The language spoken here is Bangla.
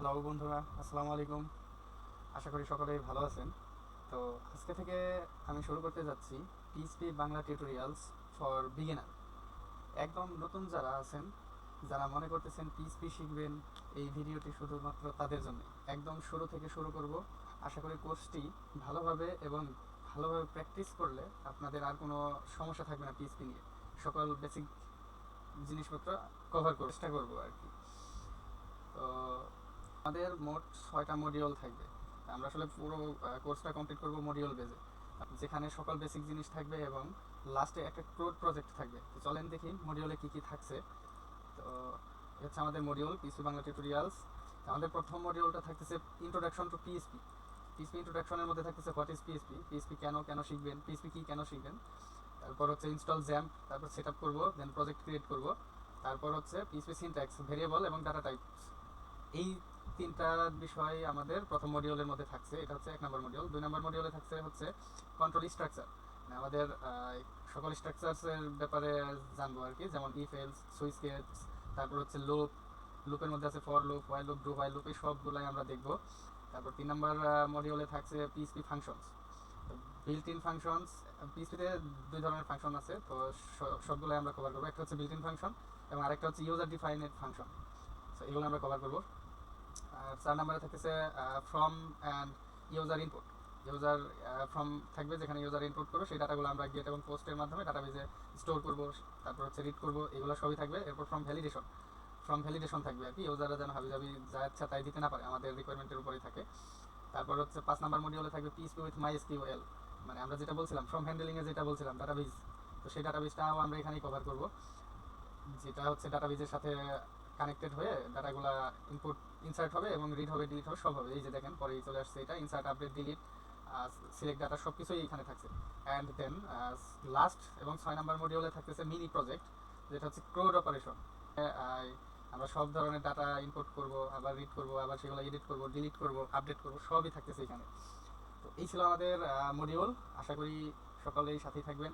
হ্যালো বন্ধুরা, আসসালামু আলাইকুম। আশা করি সকলেই ভালো আছেন। তো আজকে থেকে আমি শুরু করতে যাচ্ছি PHP Bangla tutorials for beginner একদম নতুন যারা আছেন, যারা মনে করতেছেন পিএসপি শিখবেন, এই ভিডিওটি শুধুমাত্র তাদের জন্য। একদম শুরু থেকে শুরু করব। আশা করি কোর্সটি ভালোভাবে এবং ভালোভাবে প্র্যাকটিস করলে আপনাদের আর কোনো সমস্যা থাকবে না পিএসপি নিয়ে। সকল বেসিক জিনিসপত্র কভার করার চেষ্টা করব আর কি। তো আমাদের মোট ছয়টা মডিউল থাকবে। আমরা আসলে পুরো কোর্সটা কমপ্লিট করব মডিউল বেজে যেখানে সকল বেসিক জিনিস থাকবে এবং লাস্টে একটা ক্রোড প্রজেক্ট থাকবে। তো চলেন দেখি মডিউলে কি কি থাকছে। তো হচ্ছে আমাদের মডিউল পিএসপি বাংলা টিউটোরিয়ালস আমাদের প্রথম মডিউলটা থাকতেছে ইন্ট্রোডাকশন টু পিএসপি পিএসপি ইন্ট্রোডাকশনের মধ্যে থাকতেছে হোয়াট ইজ পিএসপি পিএসপি কেন কেন শিখবেন? পিএসপি কি, কেন শিখবেন? তারপর হচ্ছে ইনস্টল জ্যাম তারপর সেট আপ করব দেন প্রজেক্ট ক্রিয়েট করব। তারপর হচ্ছে পিএসপি সিনট্যাক্স ভেরিয়েবল এবং ডাটা টাইপস এই তিনটা বিষয় আমাদের প্রথম মডিউলের মধ্যে থাকছে। এটা হচ্ছে এক নম্বর মডিউল দুই নম্বর মডিউলে থাকছে হচ্ছে কন্ট্রোল স্ট্রাকচার আমাদের সকল স্ট্রাকচারসের ব্যাপারে জানব আর কি। যেমন ইফ এলস সুইচ কেটস তারপর হচ্ছে লুপ লুপের মধ্যে আছে for loop while loop do while loop এই সবগুলাই আমরা দেখব। তারপর তিন নম্বর মডিউলে থাকছে PHP functions built in functions পিএসপিতে দুই ধরনের ফাংশন আছে। তো সবগুলাই আমরা কভার করব। একটা হচ্ছে বিল্ট ইন ফাংশন এবং আরেকটা হচ্ছে ইউজার ডিফাইনেড ফাংশন এগুলো আমরা কভার করব। চার নম্বরে থাকতেছে form and user input user form থাকবে যেখানে ইউজার ইনপুট করব, সেই ডাটাগুলো আমরা গেট এবং পোস্টের মাধ্যমে ডাটাবেজে স্টোর করব, তারপর হচ্ছে রিড করব, এগুলো সবই থাকবে। এরপর ফ্রম ভ্যালিডেশন ফ্রম ভ্যালিডেশন থাকবে আর কি। ইউজাররা যেন হাবি যা ইচ্ছা তাই দিতে না পারে, আমাদের রিকোয়ারমেন্টের উপরেই থাকে। তারপর হচ্ছে পাঁচ নাম্বার মডিউলে থাকবে পিএসপি উইথ মাই এসকিউএল মানে আমরা যেটা বলছিলাম ফ্রম হ্যান্ডেলিংয়ে যেটা বলছিলাম ডাটাবেজ তো সেই ডাটাবেজটাও আমরা এখানেই কভার করব। যেটা হচ্ছে ডাটাবেজের সাথে কানেক্টেড হয়ে ডাটাগুলা ইনপুট ইনসার্ট হবে এবং রিড হবে ডিলিট হবে, সব হবে। এই যে দেখেন, পরেই চলে আসছে এটা insert update delete select data সব কিছুই এখানে থাকছে। অ্যান্ড দেন লাস্ট এবং ছয় নাম্বার মডিউলে থাকতেছে মিনি প্রজেক্ট যেটা হচ্ছে ক্রোড অপারেশন আমরা সব ধরনের ডাটা ইনপুট করব, আবার রিড করব, আবার সেগুলো এডিট করব ডিলিট করব আপডেট করব, সবই থাকতেছে এখানে। তো এই ছিল আমাদের মডিউল আশা করি সকলেই সাথেই থাকবেন।